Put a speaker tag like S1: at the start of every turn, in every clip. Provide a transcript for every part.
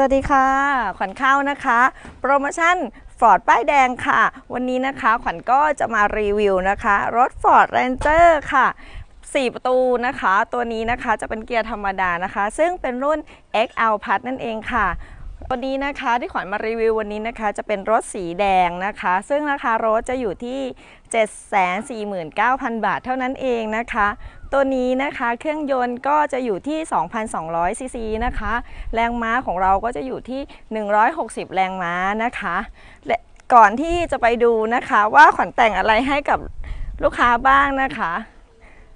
S1: สวัสดีค่ะ ขวัญเข้านะคะ โปรโมชั่นฟอร์ดป้ายแดงค่ะ วันนี้นะคะขวัญก็จะมารีวิวนะคะ รถ Ford Ranger ค่ะ 4 ประตูนะคะ ตัวนี้นะคะจะเป็นเกียร์ธรรมดานะคะ ซึ่งเป็นรุ่น XL Plus นั่นเองค่ะตัวนี้นะคะที่ขวัญมารีวิววันนี้นะคะ จะเป็นรถสีแดงนะคะ ซึ่งราคารถจะอยู่ที่ 749,000 บาทเท่านั้นเองนะคะ ตัวนี้นะคะเครื่องยนต์ก็จะอยู่ที่ 2,200ซีซีนะคะ แรงม้าของเราก็จะอยู่ที่ 160 แรงม้านะคะและก่อนที่จะไปดูนะคะว่าขวัญแต่งอะไรให้กับลูกค้าบ้างนะคะ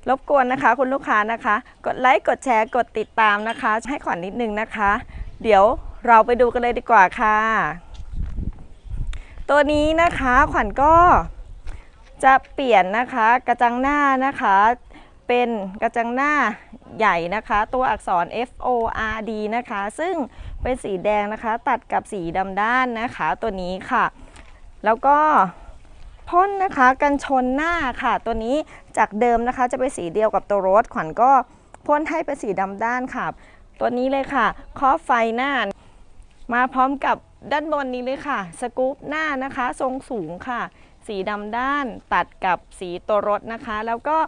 S1: รบกวนนะคะ คุณลูกค้านะคะ กดไลค์กดแชร์กดติดตามนะคะ ให้ขวัญนิดนึงนะคะ เดี๋ยวเราไปดูกันเลยดีกว่าค่ะ ตัวนี้นะคะขวัญก็จะเปลี่ยนนะคะกระจังหน้านะคะ เป็นกระจังหน้าใหญ่นะคะ ตัวอักษร F O R D นะคะ ซึ่งเป็นสีแดงนะคะ ตัดกับสีดำด้านนะคะตัวนี้ค่ะ แล้วก็พ่นนะคะกันชนหน้าค่ะ ตัวนี้จากเดิมนะคะจะเป็นสีเดียวกับตัวรถขวัญก็พ่นให้เป็นสีดำด้านค่ะ ตัวนี้เลยค่ะครอบไฟหน้า มาพร้อมกับด้านบนนี้เลยค่ะ สกู๊ปหน้านะคะ ทรงสูงค่ะ สีดำด้านตัดกับสีตัวรถนะคะ แล้วก็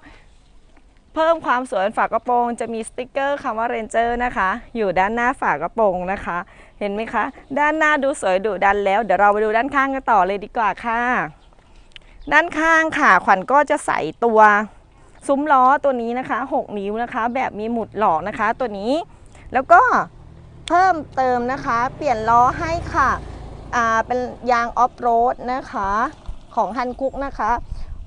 S1: เพิ่มความสวยฝากระโปรง จะมีสติกเกอร์คำว่า Ranger นะคะ อยู่ด้านหน้าฝากระโปรงนะคะ เห็นไหมคะ ด้านหน้าดูสวยดุดันแล้ว เดี๋ยวเราไปดูด้านข้างกันต่อเลยดีกว่าค่ะ ด้านข้างค่ะ ขวัญก็จะใส่ตัวซุ้มล้อตัวนี้นะคะ 6 นิ้วนะคะ แบบมีหมุดหลอกนะคะ ตัวนี้ แล้วก็เพิ่มเติมนะคะ เปลี่ยนล้อให้ค่ะ อ่า เป็นยางออฟโรดนะคะ ของฮันคุกนะคะ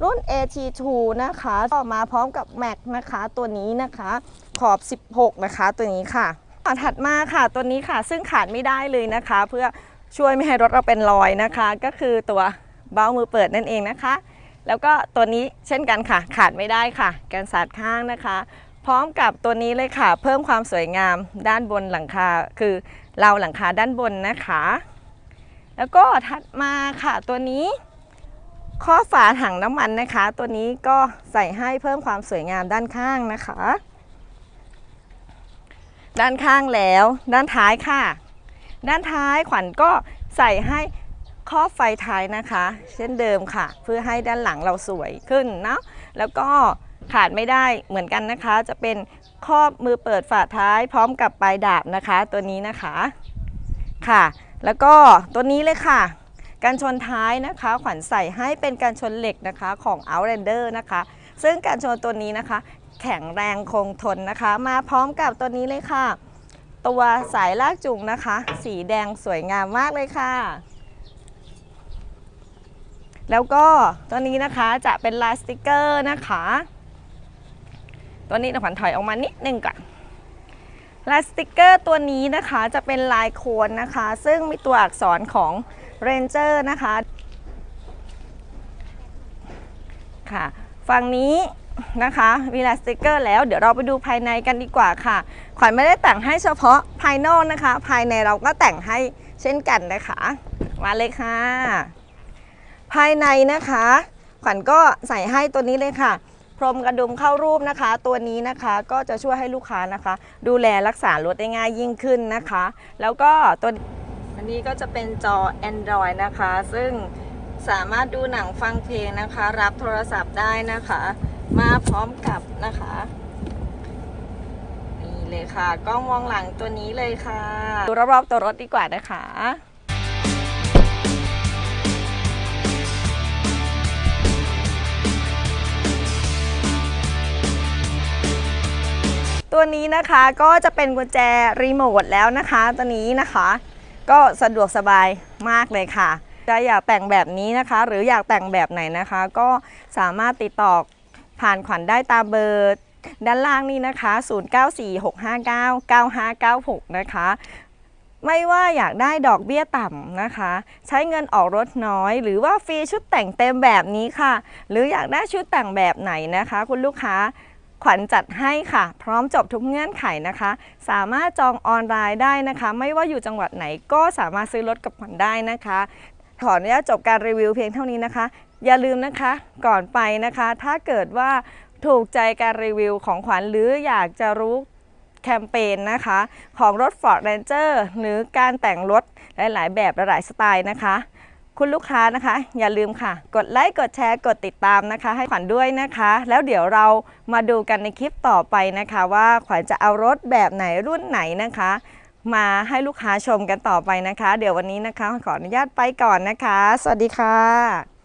S1: รุ่น AT2 นะคะต่อมาพร้อมกับแม็กนะคะตัวนี้นะคะขอบ 16 นะคะตัวนี้ค่ะอ่าถัดมาค่ะตัวนี้ค่ะซึ่งขาดไม่ได้เลยนะคะ เพื่อช่วยไม่ให้รถเราเป็นรอยนะคะ ก็คือตัวเบ้ามือเปิดนั่นเองนะคะ แล้วก็ตัวนี้เช่นกันค่ะ ขาดไม่ได้ค่ะแกนสาดข้างนะคะ พร้อมกับตัวนี้เลยค่ะ เพิ่มความสวยงามด้านบนหลังคาคือเราหลังคาด้านบนนะคะ แล้วก็ถัดมาค่ะตัวนี้ ข้อฝาถังน้ำมันนะคะ ตัวนี้ก็ใส่ให้เพิ่มความสวยงามด้านข้างนะคะ ด้านข้างแล้ว ด้านท้ายค่ะ ด้านท้ายขวัญก็ใส่ให้ข้อบไฟท้ายนะคะ เช่นเดิมค่ะ เพื่อให้ด้านหลังเราสวยขึ้นเนาะแล้วก็ขาดไม่ได้เหมือนกันนะคะ จะเป็นครอบมือเปิดฝาท้ายพร้อมกับปลายดาบนะคะ ตัวนี้นะคะค่ะ แล้วก็ตัวนี้เลยค่ะ การชนท้ายนะคะขวัญใส่ให้เป็นการชนเหล็กนะคะของ Outlander นะคะ ซึ่งการชนตัวนี้นะคะ แข็งแรงคงทนนะคะ มาพร้อมกับตัวนี้เลยค่ะ ตัวสายลากจูงนะคะ สีแดงสวยงามมากเลยค่ะ แล้วก็ตัวนี้นะคะจะเป็นลายสติกเกอร์นะคะ ตัวนี้ขวัญถอยออกมานิดนึงก่อน ลายสติกเกอร์ตัวนี้นะคะจะเป็นลายโคนนะคะ ซึ่งมีตัวอักษรของ Ranger นะคะค่ะฝั่งนี้นะคะมีลายสติกเกอร์แล้วเดี๋ยวเราไปดูภายในกันดีกว่าค่ะ ขวัญไม่ได้แต่งให้เฉพาะภายนอกนะคะ ภายในเราก็แต่งให้เช่นกันนะคะ มาเลยค่ะ ภายในนะคะ ขวัญก็ใส่ให้ตัวนี้เลยค่ะ พรมกระดุมเข้ารูปนะคะ ตัวนี้นะคะก็จะช่วยให้ลูกค้านะคะ ดูแลรักษารถได้ง่ายยิ่งขึ้นนะคะ แล้วก็ตัวอันนี้ก็จะเป็นจอ Android นะคะ ซึ่งสามารถดูหนังฟังเพลงนะคะ รับโทรศัพท์ได้นะคะ มาพร้อมกับนะคะนี่เลยค่ะ กล้องมองหลังตัวนี้เลยค่ะ ดูรอบๆตัวรถดีกว่านะคะ ตัวนี้นะคะก็จะเป็นกุญแจรีโมทแล้วนะคะตัวนี้นะคะ ก็สะดวกสบายมากเลยค่ะจะอยากแต่งแบบนี้นะคะ หรืออยากแต่งแบบไหนนะคะ ก็สามารถติดต่อผ่านขวัญได้ตามเบอร์ด้านล่างนี้นะคะ 0946599596 นะคะ ไม่ว่าอยากได้ดอกเบี้ยต่ำนะคะ ใช้เงินออกรถน้อย หรือว่าฟรีชุดแต่งเต็มแบบนี้ค่ะ หรืออยากได้ชุดแต่งแบบไหนนะคะ คุณลูกค้า ขวัญจัดให้ค่ะ พร้อมจบทุกเงื่อนไขนะคะ สามารถจองออนไลน์ได้นะคะ ไม่ว่าอยู่จังหวัดไหนก็สามารถซื้อรถกับขวัญได้นะคะ ขออนุญาตจบการรีวิวเพียงเท่านี้นะคะ อย่าลืมนะคะก่อนไปนะคะ ถ้าเกิดว่าถูกใจการรีวิวของขวัญหรืออยากจะรู้แคมเปญนะคะ ของรถ Ford Ranger หรือการแต่งรถหลาย ๆ แบบหลายๆสไตล์นะคะ คุณลูกค้านะคะ อย่าลืมค่ะ กดไลค์กดแชร์กดติดตามนะคะ ให้ขวัญด้วยนะคะ แล้วเดี๋ยวเรามาดูกันในคลิปต่อไปนะคะ ว่าขวัญจะเอารถแบบไหนรุ่นไหนนะคะ มาให้ลูกค้าชมกันต่อไปนะคะ เดี๋ยววันนี้นะคะ ขออนุญาตไปก่อนนะคะ สวัสดีค่ะ